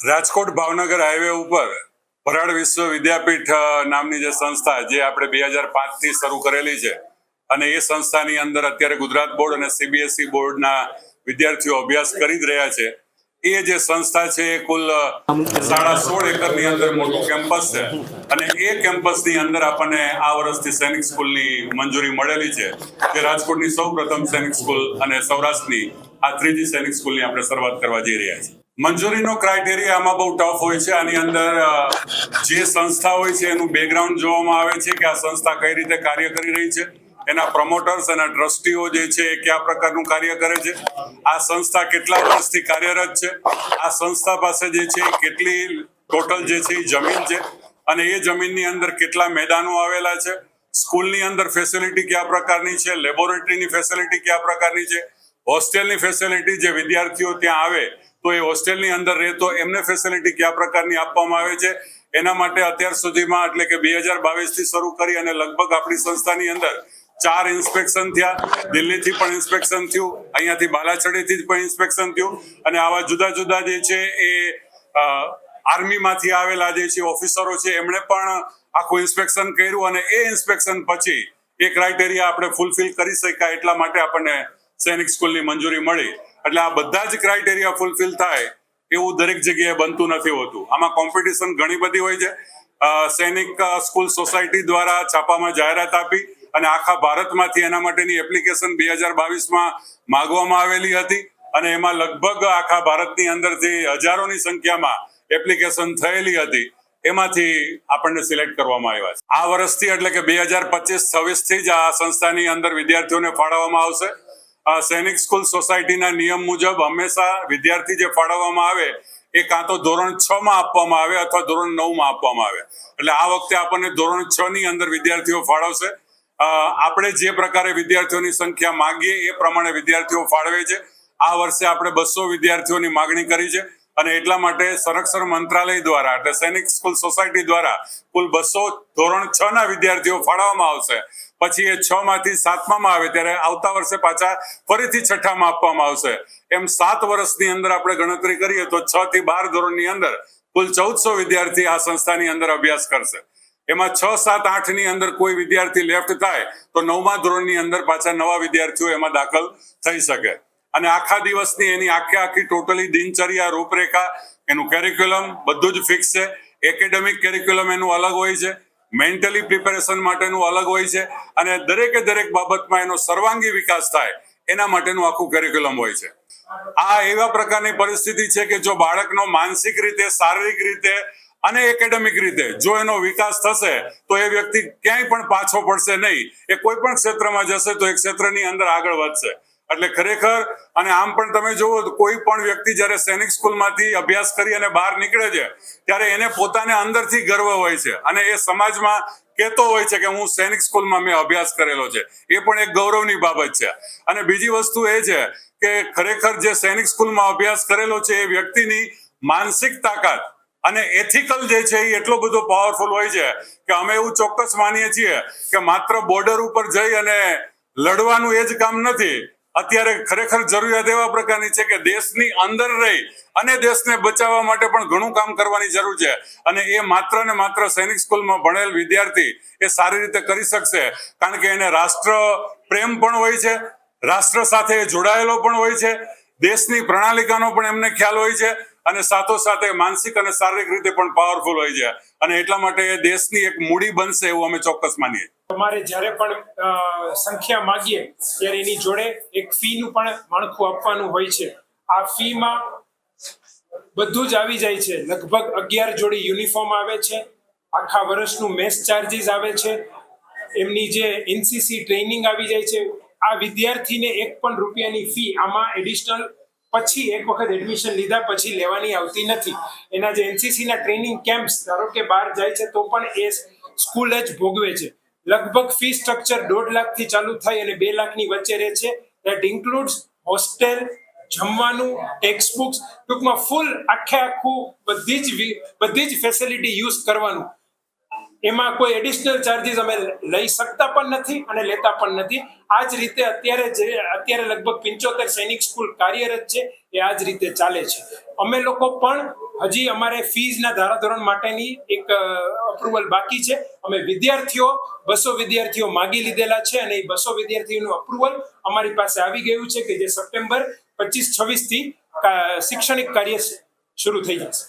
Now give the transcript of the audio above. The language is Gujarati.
રાજકોટ ભાવનગર હાઈવે ઉપર ભરાડ વિશ્વ વિદ્યાપીઠ નામની જે સંસ્થા જે આપણે બે હજારથી શરૂ કરેલી છે અને એ સંસ્થાની અંદર અત્યારે ગુજરાત બોર્ડ અને સીબીએસઈ બોર્ડના વિદ્યાર્થીઓ અભ્યાસ કરી જ રહ્યા છે. એ જે સંસ્થા છે એ કુલ સાડા સોળ એકરની અંદર મોટું કેમ્પસ છે અને એ કેમ્પસની અંદર આપણને આ વર્ષથી સૈનિક સ્કૂલની મંજૂરી મળેલી છે જે રાજકોટની સૌ પ્રથમ સૈનિક સ્કૂલ અને સૌરાષ્ટ્રની આ ત્રીજી સૈનિક સ્કૂલની આપણે શરૂઆત કરવા જઈ રહ્યા છીએ. મંજૂરીનો ક્રાઇટેરિયા આમાં બહુ ટફ હોય છે. આની અંદર જે સંસ્થા હોય છે, એનું બેકગ્રાઉન્ડ જોવામાં આવે છે કે આ સંસ્થા કઈ રીતે કાર્ય કરી રહી છે. એના પ્રમોટર્સ અને ટ્રસ્ટીઓ જે છે એ કયા પ્રકારનું કાર્ય કરે છે. આ સંસ્થા કેટલા વર્ષથી કાર્યરત છે. આ સંસ્થા પાસે જે છે કેટલી ટોટલ જે છે એ જમીન છે. અને એ જમીનની અંદર કેટલા મેદાનો આવેલા છે. સ્કૂલની અંદર ફેસિલિટી કયા પ્રકારની છે. લેબોરેટરીની ફેસિલિટી કયા પ્રકારની છે. હોસ્ટેલની ફેસિલિટી જે વિદ્યાર્થીઓ ત્યાં આવે તો એ હોસ્ટેલની અંદર રહેતો એમને ફેસિલિટી કયા પ્રકારની આપવામાં આવે છે? એના માટે અત્યાર સુધીમાં એટલે કે બે હજારથી શરૂ કરી અને લગભગ આપણી સંસ્થાની અંદર ચાર ઇન્સ્પેક્શન થયા. દિલ્હીથી પણ ઇન્સ્પેક્શન થયું, અહીંયાથી બાલાછડીથી પણ ઇન્સ્પેક્શન થયું. અને આવા જુદા જુદા જે છે એ આર્મીમાંથી આવેલા જે છે ઓફિસરો છે, એમણે પણ આખું ઇન્સ્પેક્શન કર્યું અને એ ઇન્સ્પેક્શન પછી એ ક્રાઇટેરિયા આપણે ફૂલફિલ કરી શક્યા એટલા માટે આપણને સૈનિક સ્કૂલની મંજૂરી મળી. એટલે આ બધા જ ક્રાઇટેરિયા ફૂલફિલ થાય એવું દરેક જગ્યાએ બનતું નથી હોતું. આમાં કોમ્પિટિશન ઘણી બધી હોય છે. સૈનિક સ્કૂલ સોસાયટી દ્વારા છાપામાં જાહેરાત આપી અને આખા ભારતમાંથી એના માટેની એપ્લિકેશન બે હજાર બાવીસમાં માગવામાં આવેલી હતી અને એમાં લગભગ આખા ભારતની અંદરથી હજારોની સંખ્યામાં એપ્લિકેશન થયેલી હતી. એમાંથી આપણને સિલેક્ટ કરવામાં આવ્યા છે. આ વર્ષથી એટલે કે બે હજાર પચીસ છવ્વીસથી જ આ સંસ્થાની અંદર વિદ્યાર્થીઓને ફાળવવામાં આવશે. સૈનિક સ્કૂલ સોસાયટીના નિયમ મુજબ હંમેશા વિદ્યાર્થી જે ફાળવવામાં આવે, એ કાં તો ધોરણ છ માં આપવામાં આવે અથવા ધોરણ નવમાં આપવામાં આવે. એટલે આ વખતે આપણને ધોરણ છ ની અંદર વિદ્યાર્થીઓ ફાળવશે. આપણે જે પ્રકારે વિદ્યાર્થીઓની સંખ્યા માંગીએ, એ પ્રમાણે વિદ્યાર્થીઓ ફાળવે છે. આ વર્ષે આપણે બસો વિદ્યાર્થીઓની માગણી કરી છે અને એટલા માટે સંરક્ષણ મંત્રાલય દ્વારા એટલે સૈનિક સ્કૂલ સોસાયટી દ્વારા કુલ બસો ધોરણ છ ના વિદ્યાર્થીઓ ફાળવવામાં આવશે. પછી એ છ માંથી સાતમામાં આવે ત્યારે આવતા વર્ષે પાછા ફરીથી છઠ્ઠામાં આપવામાં આવશે. એમ સાત વર્ષની અંદર આપણે ગણતરી કરીએ તો છ થી બાર ધોરણની અંદર કુલ ચૌદસો વિદ્યાર્થી આ સંસ્થાની અંદર અભ્યાસ કરશે. એમાં છ, સાત આઠની અંદર કોઈ વિદ્યાર્થી લેફ્ટ થાય તો નવમા ધોરણની અંદર પાછા નવા વિદ્યાર્થીઓ એમાં દાખલ થઈ શકે. અને આખા દિવસની એની આખે આખી ટોટલી દિનચર્યા, રૂપરેખા, એનું કેરિક્યુલમ બધું જ ફિક્સ છે. એકેડેમિક કેરિક્યુલમ એનું અલગ હોય છે. મેન્ટલી પ્રિપેરેશન માટેનું અલગ હોય છે અને દરેકે દરેક બાબતમાં એનો સર્વાંગી વિકાસ થાય, એના માટેનું આખું કેરિક્યુલમ હોય છે. આ એવા પ્રકારની પરિસ્થિતિ છે કે જો બાળકનો માનસિક રીતે, શારીરિક રીતે અને એકેડેમિક રીતે જો એનો વિકાસ થશે, તો એ વ્યક્તિ ક્યાંય પણ પાછો પડશે નહીં. એ કોઈ પણ ક્ષેત્રમાં જશે તો એ ક્ષેત્રની અંદર આગળ વધશે. એટલે ખરેખર, અને આમ પણ તમે જુઓ, કોઈ પણ વ્યક્તિ જ્યારે સૈનિક સ્કૂલમાંથી અભ્યાસ કરી અને બહાર નીકળે છે, ત્યારે એને પોતાને અંદરથી ગર્વ હોય છે. અને એ સમાજમાં કહેતો હોય છે કે હું સૈનિક સ્કૂલમાં મેં અભ્યાસ કરેલો છે. એ પણ એક ગૌરવની બાબત છે. અને બીજી વસ્તુ એ છે કે ખરેખર જે સૈનિક સ્કૂલમાં અભ્યાસ કરેલો છે, એ વ્યક્તિની માનસિક તાકાત અને એથિકલ જે છે, એ એટલો બધો પાવરફુલ હોય છે કે અમે એવું ચોક્કસ માનીએ છીએ કે માત્ર બોર્ડર ઉપર જઈ અને લડવાનું એ જ કામ નથી અત્યારે ખરેખર જરૂરિયાત એવા પ્રકારની છે કે દેશની અંદર રહી અને દેશને બચાવવા માટે પણ ઘણું કામ કરવાની જરૂર છે. અને એ માત્ર ને માત્ર સૈનિક સ્કૂલમાં ભણેલ વિદ્યાર્થી એ સારી રીતે કરી શકશે. કારણ કે એને રાષ્ટ્ર પ્રેમ પણ હોય છે, રાષ્ટ્ર સાથે જોડાયેલો પણ હોય છે, દેશની પ્રણાલિકાનો પણ એમને ખ્યાલ હોય છે અને સાથોસાથે માનસિક અને શારીરિક રીતે પણ પાવરફુલ હોય છે. અને એટલા માટે દેશની એક મૂડી બનશે એવું અમે ચોક્કસ માનીએ. તમારે જ્યારે પણ સંખ્યા માગીએ, ત્યારે એની જોડે એક ફીનું પણ માળખું આપવાનું હોય છે. આ ફીમાં બધું જ આવી જાય છે. લગભગ અગિયાર જોડી યુનિફોર્મ આવે છે. આખા વર્ષનું મેસ ચાર્જીસ આવે છે. એમની જે એનસીસી ટ્રેનિંગ આવી જાય છે. આ વિદ્યાર્થીને એક પણ રૂપિયાની ફી આમાં એડિશનલ પછી એક વખત એડમિશન લીધા પછી લેવાની આવતી નથી. એના જે એનસીસીના ટ્રેનિંગ કેમ્પ્સ ધારો કે બહાર જાય છે તો પણ એ સ્કૂલ જ ભોગવે છે. લગભગ ફી સ્ટ્રક્ચર દોઢ લાખથી ચાલુ થાય અને બે લાખની વચ્ચે રહે છે. દેટ ઇન્ક્લુડ્સ હોસ્ટેલ જમવાનું ટેક્સ્ટ બુક્સ ટૂંકમાં ફૂલ આખે આખું બધી જ બધી જ ફેસિલિટી યુઝ કરવાનું. એમાં કોઈ એડિશનલ ચાર્જીસ અમે લઈ શકતા પણ નથી અને લેતા પણ નથી. આ જ રીતે અત્યારે જે, અત્યારે લગભગ પંચોતેર સૈનિક સ્કૂલ કાર્યરત છે, એ આ જ રીતે ચાલે છે. અમે લોકો પણ હજી અમારે ફીઝના ધારાધોરણ માટેની એક અપ્રુવલ બાકી છે. અમે વિદ્યાર્થીઓ, બસો વિદ્યાર્થીઓ માગી લીધેલા છે અને એ બસો વિદ્યાર્થીઓનું અપ્રુવલ અમારી પાસે આવી ગયું છે કે જે સપ્ટેમ્બર પચીસ છવ્વીસથી શૈક્ષણિક કાર્ય શરૂ થઈ જશે.